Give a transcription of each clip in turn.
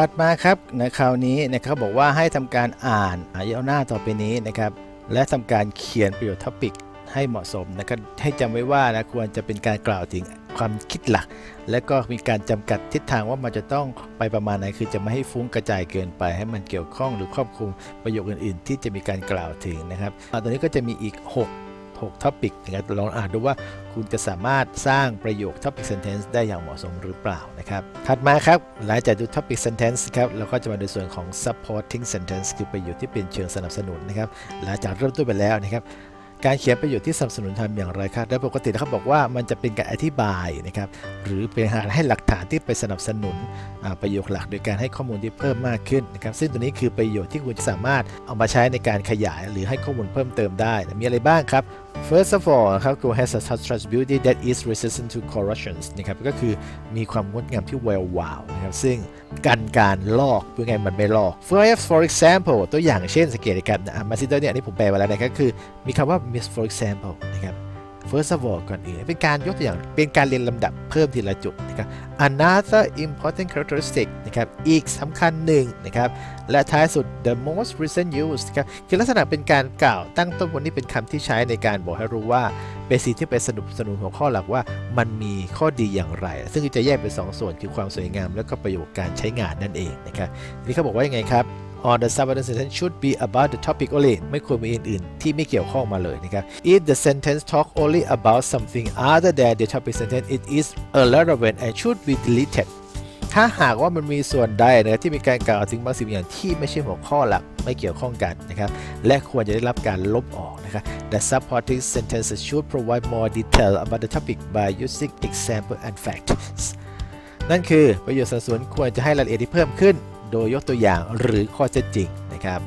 ถัดมาครับนะคราวนี้นะครับบอกว่าให้ทำการอ่านอายเอาหน้าต่อไปนี้นะครับ และทำการเขียนประโยชน์ท็อปิกให้เหมาะสมนะครับให้จำไว้ว่านะควรจะเป็นการกล่าวถึงความคิดหลัก และก็มีการจำกัดทิศทางว่ามันจะต้องไปประมาณไหนคือจะไม่ให้ฟุ้งกระจายเกินไป ให้มันเกี่ยวข้องหรือครอบคลุมประโยคอื่น ๆ ที่จะมีการกล่าวถึงนะครับตอนนี้ก็จะมีอีก 6 6 topic นะครับลองอ่านดูว่าคุณจะสามารถสร้างประโยค topic sentence ได้อย่างเหมาะสมหรือเปล่านะครับ ถัดมาครับหลังจากดู topic sentence ครับเราก็จะมาดูส่วนของ supporting sentence คือประโยคที่เป็นเชิงสนับสนุนนะครับหลังจากเริ่มต้นไปแล้วนะครับการเขียนประโยคที่สนับสนุนทำอย่างไรครับโดยปกติเขาบอกว่ามันจะเป็นการอธิบายนะครับ หรือเป็นการให้หลักฐานที่ไปสนับสนุนประโยคหลัก โดยการให้ข้อมูลที่เพิ่มมากขึ้นนะครับ ซึ่งตัวนี้คือประโยชน์ที่คุณจะสามารถเอามาใช้ในการขยาย หรือให้ข้อมูลเพิ่มเติมได้ มีอะไรบ้างครับ First of all ครับ Go has a touch beauty that is resistant to corruption นะครับก็คือมีความงดงามที่แวววาวนะครับซึ่งกันการลอกเพื่อไงมันไม่ลอก For for example ตัวอย่างเช่นสังเกตนะครับมาซิเตอร์เนี่ยอันนี้ผมแปลมาแล้วนะก็คือมีคำว่า miss for example นะครับ First of all ก่อนอื่นเป็นการยกตัวอย่าง เป็นการเรียนลำดับเพิ่มทีละจุดนะครับ Another important characteristic นะครับ อีกสำคัญหนึ่งนะครับ และท้ายสุด the most recent use นะครับ คือลักษณะเป็นการกล่าวตั้งต้นบนนี้เป็นคำที่ใช้ในการบอกให้รู้ว่า เป็นสิ่งที่ไปสนับสนุนหัวข้อหลักว่ามันมีข้อดีอย่างไร ซึ่งจะแยกเป็นสองส่วนคือความสวยงาม และก็ประโยชน์การใช้งานนั่นเองนะครับ นี้เขาบอกว่ายังไงครับ on the subordinate sentence should be about the topic only ไม่ควรมีอื่นๆ ที่ไม่เกี่ยวข้องมาเลยนะครับ if the sentence talk only about something other than the topic sentence it is irrelevant and should be deleted ถ้าหากว่ามันมีส่วนใดนะครับที่มีการกล่าวถึงบางสิ่งอย่างที่ไม่ใช่หัวข้อหลักไม่เกี่ยวข้องกันนะครับและควรจะได้รับการลบออกนะครับ The supporting sentences should provide more detail about the topic by using example and facts นั่นคือประโยชน์สรรเสริญควรจะให้รายละเอียดที่เพิ่มขึ้น โดยยกตัวอย่างหรือข้อเท็จจริงนะครับ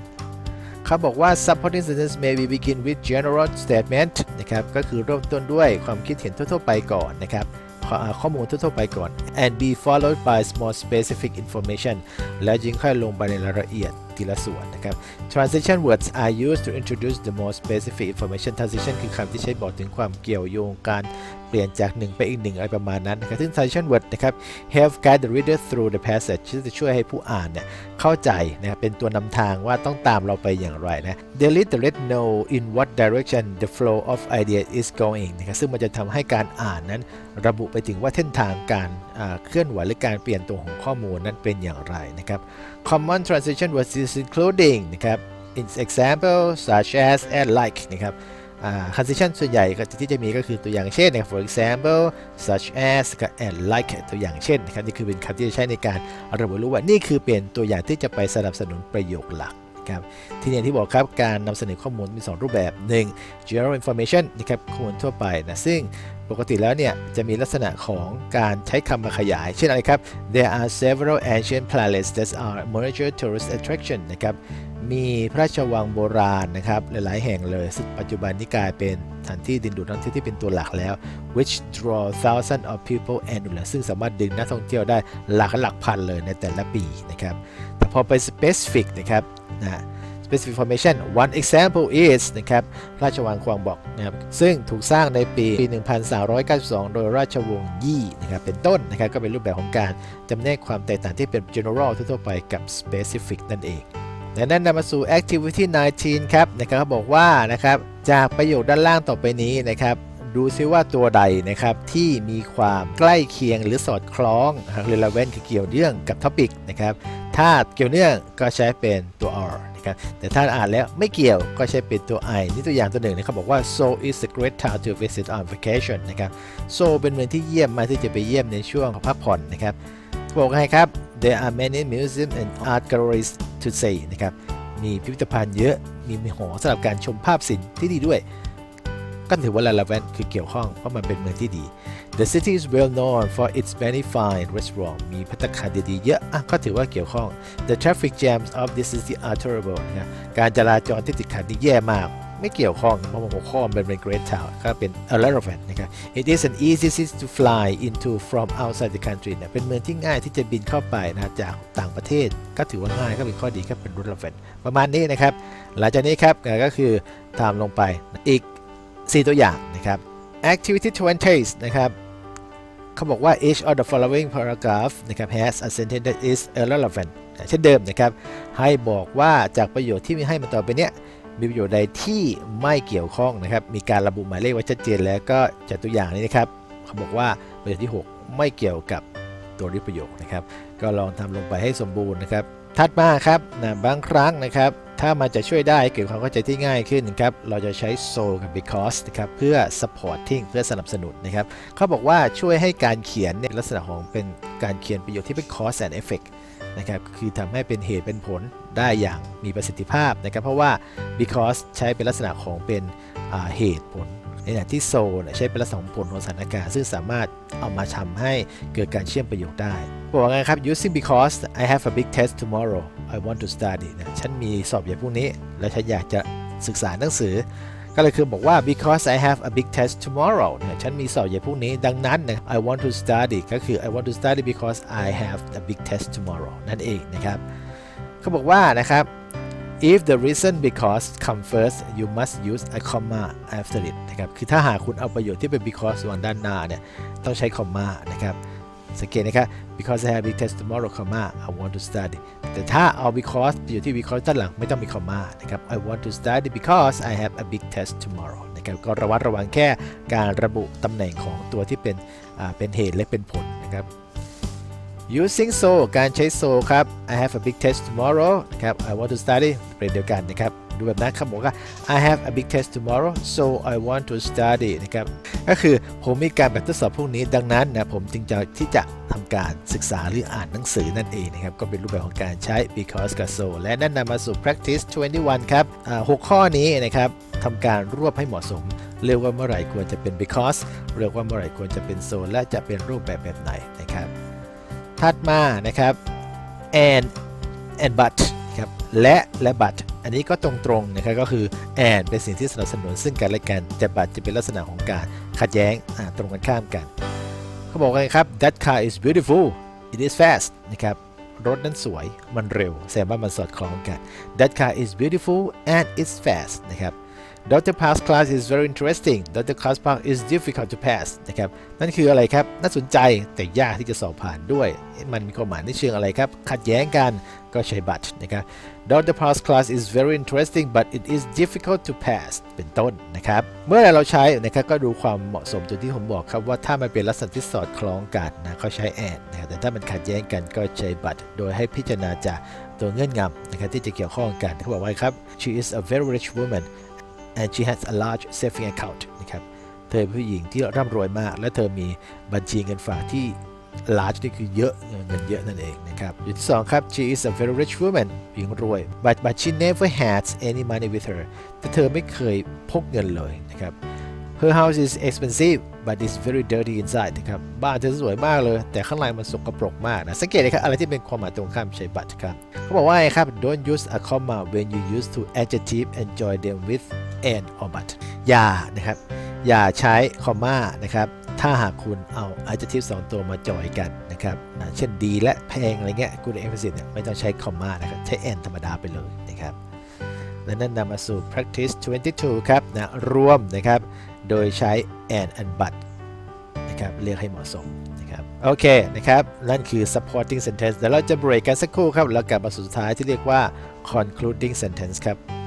เขาบอกว่า supporting sentence may be begin with general statement นะครับก็คือเริ่มต้นด้วยความคิดเห็นทั่วๆไปก่อนนะครับข้ออ่าข้อมูลทั่วๆไปก่อน and be followed by more specific information แล้วจึงค่อยลงไปในรายละเอียดทีละส่วนนะครับ transition words are used to introduce the more specific information transition คือคำที่ใช้บอกถึงความเกี่ยวโยงการเปลี่ยนจากหนึ่งไปอีกหนึ่งอะไรประมาณนั้นนะครับซึ่ง transition word นะครับ help guide the reader through the passage ที่จะช่วยให้ผู้อ่านเนี่ยเข้าใจนะเป็นตัวนำทางว่าต้องตามเราไปอย่างไรนะ they let the reader know in what direction the flow of idea is going นะครับซึ่งมันจะทำให้การอ่านนั้นระบุไปถึงว่าเส้นทางการ เคลื่อนไหวหรือการเปลี่ยนตัวของข้อมูลนั้นเป็นอย่างไรนะครับ common transition words is including นะครับ in example such as and like นะครับ transition ส่วนใหญ่ที่จะมีก็คือตัวอย่างเช่นนะครับ for example such as and like ตัวอย่างเช่นนะครับนี่คือเป็นคำที่จะใช้ในการระบุรู้ว่านี่คือเป็นตัวอย่างที่จะไปสนับสนุนประโยคหลักครับที่นี่ที่บอกครับการนำเสนอข้อมูลมี 2 รูปแบบ 1. general information นะครับข้อมูลทั่วไปนะซึ่ง ปกติแล้วเนี่ยจะมีลักษณะของการใช้คำมาขยาย เช่นอะไรครับ there are several ancient palaces that are major tourist attraction นะครับมีพระราชวังโบราณนะครับหลายๆ แห่งเลยซึ่งปัจจุบันนี้กลายเป็นสถานที่ดึงดูดนักท่องเที่ยวที่เป็นตัวหลักแล้ว which draw thousands of people annually ซึ่งสามารถดึงนักท่องเที่ยวได้หลักหลักพันเลยในแต่ละปีนะครับแต่พอไป specific นะครับนะ specific information one example is นะครับราชวังควางบอกนะครับซึ่งถูกสร้างในปีปี 1392 โดยราชวงศ์ยี่นะครับเป็นต้นนะครับก็เป็นรูปแบบของการจำแนกความแตกต่างที่เป็น general ทั่วไปกับ specific นั่นเองและนั่นนำมาสู่ activity 19 ครับนะครับเขาบอกว่านะครับจากประโยคด้านล่างต่อไปนี้นะครับดูซิว่าตัวใดนะครับที่มีความใกล้เคียงหรือสอดคล้องนะครับ relevant คือเกี่ยวเนื่องกับ topic นะครับถ้าเกี่ยวเนื่องก็ใช้เป็นตัว r นะครับแต่ถ้าอ่านแล้วไม่เกี่ยวก็ใช้เป็นตัว i นี่ตัวอย่างตัวหนึ่งนะครับบอกว่า so is a great town to visit on vacation นะครับ So เป็นเมืองที่เยี่ยมมาที่จะไปเยี่ยมในช่วงพักผ่อนนะครับบอกให้ครับ there are many museums and art galleries to see นะครับมีพิพิธภัณฑ์เยอะมีมีหอสำหรับการชมภาพศิลป์ที่ดีด้วย ก็ถือว่า relevant คือเกี่ยวข้อง เพราะมันเป็นเมืองที่ดี The city is well known for its many fine restaurants มีภัตตาคารดีๆ เยอะอะก็ถือว่าเกี่ยวข้อง The traffic jams of this city are terrible นะการจราจรที่ติดขัดนี่แย่มาก ไม่เกี่ยวข้องเพราะว่าหัวข้อมันเป็น great town ก็เป็น relevant นะครับ It is an easy city to fly into from outside the country นะเป็นเมืองที่ง่ายที่จะบินเข้าไปนะจากต่างประเทศ ก็ถือว่าง่ายก็เป็นข้อดีก็เป็น relevant ประมาณนี้นะครับ หลังจากนี้ครับก็คือตามลงไปอีก 4 ตัวอย่างนะครับ activity 20 นะครับเขาบอกว่า each of the following paragraph นะครับ has a sentence that is irrelevant เช่นเดิมนะครับ ให้บอกว่าจากประโยชน์ที่มีให้มาต่อไปเนี้ยมีประโยชน์ใดที่ไม่เกี่ยวข้องนะครับ มีการระบุหมายเลขไว้ชัดเจนแล้วก็จากตัวอย่างนี้นะครับเขาบอกว่าประโยชน์ที่ 6 ไม่เกี่ยวกับตัวริประโยคนะครับ ก็ลองทำลงไปให้สมบูรณ์นะครับ ถัดมาครับนะบางครั้งนะครับ ถ้ามันจะช่วยได้เกิดความเข้าใจที่ง่ายขึ้นครับเราจะใช้ so กับ because นะครับเพื่อ supporting เพื่อสนับสนุนนะครับเขาบอกว่าช่วยให้การเขียนเนี่ยลักษณะของเป็นการเขียนประโยคที่เป็น cause and effect นะครับคือทำให้เป็นเหตุเป็นผลได้อย่างมีประสิทธิภาพนะครับเพราะว่า because ใช้เป็นลักษณะของเป็นเหตุผลในขณะที่ so ใช้เป็นลักษณะของผลของสถานการณ์ซึ่งสามารถเอามาทำให้เกิดการเชื่อมประโยคได้บอกว่าไงครับ using because I have a big test tomorrow I want to study นะฉันมีสอบใหญ่พรุ่งนี้ และฉันอยากจะศึกษาหนังสือ ก็เลยคือบอกว่า because I have a big test tomorrow เนี่ยฉันมีสอบใหญ่พรุ่งนี้ ดังนั้นนะ I want to study ก็คือ I want to study because I have a big test tomorrow นั่นเองนะครับเขาบอกว่านะครับ if the reason because come first you must use a comma after it นะครับ คือถ้าหากคุณเอาประโยชน์ที่เป็น because วางด้านหน้าเนี่ย ต้องใช้ comma นะครับ สังเกตนะครับ because I have a big test tomorrow comma I want to study แต่ถ้าเอา because อยู่ที่ because ด้านหลังไม่ต้องมี comma นะครับ I want to study because I have a big test tomorrow นะครับก็ระวัดระวังแค่การระบุตำแหน่งของตัวที่เป็นเป็นเหตุและเป็นผลนะครับ using so การใช้ so ครับ I have a big test tomorrow นะครับ I want to study ประเด็นเดียวกันนะครับ ดูแบบนั้นครับบอกว่า I have a big test tomorrow so I want to study นะครับก็คือผมมีการแบบทดสอบพวกนี้ดังนั้นนะผมจึงจะที่จะทำการศึกษาหรืออ่านหนังสือนั่นเองนะครับก็เป็นรูปแบบของการใช้ because กับ so และนั่นนำมาสู่ practice 21 ครับหกข้อนี้นะครับทำการรวบให้เหมาะสมเรียกว่าเมื่อไหร่ควรจะเป็น because เรียกว่าเมื่อไหร่ควรจะเป็น so และจะเป็นรูปแบบแบบไหนนะครับถัดมานะครับ and and but และและบัตอันนี้ก็ตรงๆนะครับก็คือแอนเป็นสิ่งที่สนับสนุนซึ่งกันและกันแต่บัตจะเป็นลักษณะของการขัดแย้งตรงกันข้ามกัน เขาบอกกันครับ that car is beautiful it is fast นะครับรถนั้นสวยมันเร็วแสดงว่ามันสอดคล้องกัน that car is beautiful and it's fast นะครับ Dr. Park's class is very interesting Dr. Park's class is difficult to pass นะครับนั่นคืออะไรครับ น่าสนใจแต่ยากที่จะสอบผ่านด้วย มันมีความหมายในเชิงอะไรครับ ขัดแย้งกันก็ใช้ but นะครับ Dr. Park's class is very interesting but it is difficult to pass เป็นต้นนะครับ เมื่อเราใช้นะครับก็ดูความเหมาะสมตัวที่ผมบอกครับว่าถ้ามันเป็นลักษณะที่สอดคล้องกันนะเขาใช้ and นะครับแต่ถ้ามันขัดแย้งกันก็ใช้ but โดยให้พิจารณาจากตัวเงื่อนงำนะครับที่จะเกี่ยวข้องกันเขาบอกไว่าครับ she is a very rich woman and she has a large saving account นะครับเธอเป็นผู้หญิงที่ร่ำรวยมาก และเธอมีบัญชีเงินฝากที่ large นี่คือเยอะเงินเยอะนั่นเองนะครับอย่ที่สองครับ she is a very rich woman หญิงรวย but but she never has any money with her แต่เธอไม่เคยพกเงินเลยนะครับ her house is expensive but it's very dirty inside นะครับบ้านเธอสวยมากเลย แต่ข้างในมันสกปรกมากนะสังเกตนะครับ อะไรที่เป็นความหมายตรงข้ามใช้ but ครับเขาบอกว่าไงครับ don't use a comma when you use two adjective and join them with and or but อย่านะครับ อย่าใช้คอมมานะครับ ถ้าหากคุณเอา adjective สองตัวมาจอยกันนะครับ เช่นดีและแพงอะไรเงี้ย good emphasis เนี่ยไม่ต้องใช้คอมมานะครับ ใช้ and ธรรมดาไปเลยนะครับ และนั่นนำมาสู่ practice 22 ครับนะร่วมนะครับ โดยใช้ and and but นะครับเรียกให้เหมาะสมนะครับโอเคนะครับ นั่นคือ supporting sentence เดี๋ยวเราจะเบรกกันสักครู่ครับ แล้วกลับมาสุดท้ายที่เรียกว่า concluding sentence ครับ